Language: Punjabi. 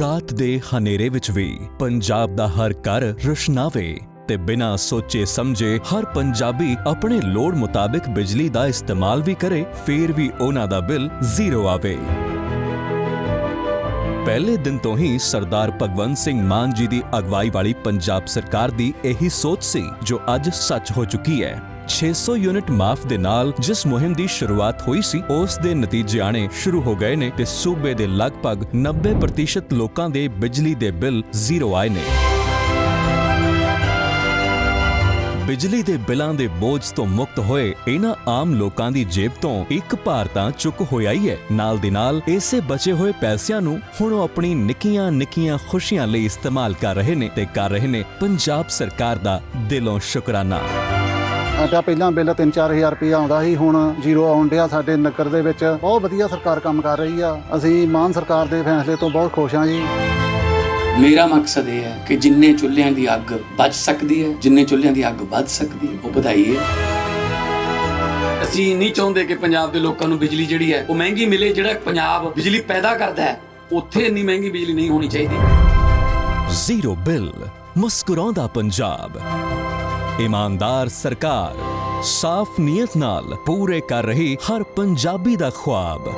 ਰਾਤ ਦੇ ਹਨੇਰੇ ਵਿੱਚ ਵੀ ਪੰਜਾਬ ਦਾ ਹਰ ਘਰ ਰੁਸ਼ਨਾਵੇ ਤੇ ਬਿਨਾਂ ਸੋਚੇ ਸਮਝੇ ਹਰ ਪੰਜਾਬੀ ਆਪਣੇ ਲੋੜ ਮੁਤਾਬਿਕ ਬਿਜਲੀ ਦਾ ਇਸਤੇਮਾਲ ਵੀ ਕਰੇ, ਫੇਰ ਵੀ ਉਹਨਾਂ ਦਾ ਬਿੱਲ ਜ਼ੀਰੋ ਆਵੇ। ਪਹਿਲੇ ਦਿਨ ਤੋਂ ਹੀ ਸਰਦਾਰ ਭਗਵੰਤ ਸਿੰਘ ਮਾਨ ਜੀ ਦੀ ਅਗਵਾਈ ਵਾਲੀ ਪੰਜਾਬ ਸਰਕਾਰ ਦੀ ਇਹੀ ਸੋਚ ਸੀ, ਜੋ ਅੱਜ ਸੱਚ ਹੋ ਚੁੱਕੀ ਹੈ। 600 ਯੂਨਿਟ ਮਾਫ ਦੇ ਨਾਲ ਜਿਸ ਮੁਹਿੰਮ ਦੀ ਸ਼ੁਰੂਆਤ ਹੋਈ ਸੀ, ਉਸ ਦੇ ਨਤੀਜੇ ਆਣੇ ਸ਼ੁਰੂ ਹੋ ਗਏ ਨੇ ਤੇ ਸੂਬੇ ਦੇ ਲਗਭਗ 90% ਲੋਕਾਂ ਦੇ ਬਿਜਲੀ ਦੇ ਬਿੱਲ ਜ਼ੀਰੋ ਆਏ ਨੇ। ਬਿਜਲੀ ਦੇ ਬਿੱਲਾਂ ਦੇ ਬੋਝ ਤੋਂ ਮੁਕਤ ਹੋਏ ਇਹਨਾਂ ਆਮ ਲੋਕਾਂ ਦੀ ਜੇਬ ਤੋਂ ਇੱਕ ਭਾਰ ਤਾਂ ਚੁੱਕ ਹੋਇਆ ਹੀ ਹੈ। ਨਾਲ ਦੀ ਨਾਲ ਇਸੇ ਬਚੇ ਹੋਏ ਪੈਸਿਆਂ ਨੂੰ ਹੁਣ ਉਹ ਆਪਣੀ ਨਿੱਕੀਆਂ ਨਿੱਕੀਆਂ ਖੁਸ਼ੀਆਂ ਲਈ ਇਸਤੇਮਾਲ ਕਰ ਰਹੇ ਨੇ ਤੇ ਕਰ ਰਹੇ ਨੇ ਪੰਜਾਬ ਸਰਕਾਰ ਦਾ ਦਿਲੋਂ ਸ਼ੁਕਰਾਨਾ। ਸਾਡਾ ਪਹਿਲਾਂ ਬਿੱਲ 3-4000 ਰੁਪਏ ਆਉਂਦਾ ਸੀ ਹੁਣ ਜ਼ੀਰੋ ਆਉਣ ਡਿਆ ਸਾਡੇ ਨਗਰ ਦੇ ਵਿੱਚ। ਬਹੁਤ ਵਧੀਆ ਸਰਕਾਰ ਕੰਮ ਕਰ ਰਹੀ ਆ। ਅਸੀਂ ਮਾਨ ਸਰਕਾਰ ਦੇ ਫੈਸਲੇ ਤੋਂ ਬਹੁਤ ਖੁਸ਼ ਹਾਂ ਜੀ। ਮੇਰਾ ਮਕਸਦ ਇਹ ਹੈ ਕਿ ਜਿੰਨੇ ਚੁੱਲ੍ਹਿਆਂ ਦੀ ਅੱਗ ਬਚ ਸਕਦੀ ਹੈ ਜਿੰਨੇ ਚੁੱਲ੍ਹਿਆਂ ਦੀ ਅੱਗ ਵੱਧ ਸਕਦੀ ਹੈ ਉਹ ਵਧਾਈ ਹੈ ਅਸੀਂ ਨਹੀਂ ਚਾਹੁੰਦੇ ਕਿ ਪੰਜਾਬ ਦੇ ਲੋਕਾਂ ਨੂੰ ਬਿਜਲੀ ਜਿਹੜੀ ਹੈ ਉਹ ਮਹਿੰਗੀ ਮਿਲੇ ਜਿਹੜਾ ਪੰਜਾਬ ਬਿਜਲੀ ਪੈਦਾ ਕਰਦਾ ਹੈ ਉੱਥੇ ਇੰਨੀ ਮਹਿੰਗੀ ਬਿਜਲੀ ਨਹੀਂ ਹੋਣੀ ਚਾਹੀਦੀ। ਜ਼ੀਰੋ ਬਿੱਲ ਮੁਸਕਰਾਉਂਦਾ ਪੰਜਾਬ। ਇਮਾਨਦਾਰ ਸਰਕਾਰ ਸਾਫ਼ ਨੀਅਤ ਨਾਲ ਪੂਰੇ ਕਰ ਰਹੀ ਹਰ ਪੰਜਾਬੀ ਦਾ ਖੁਆਬ।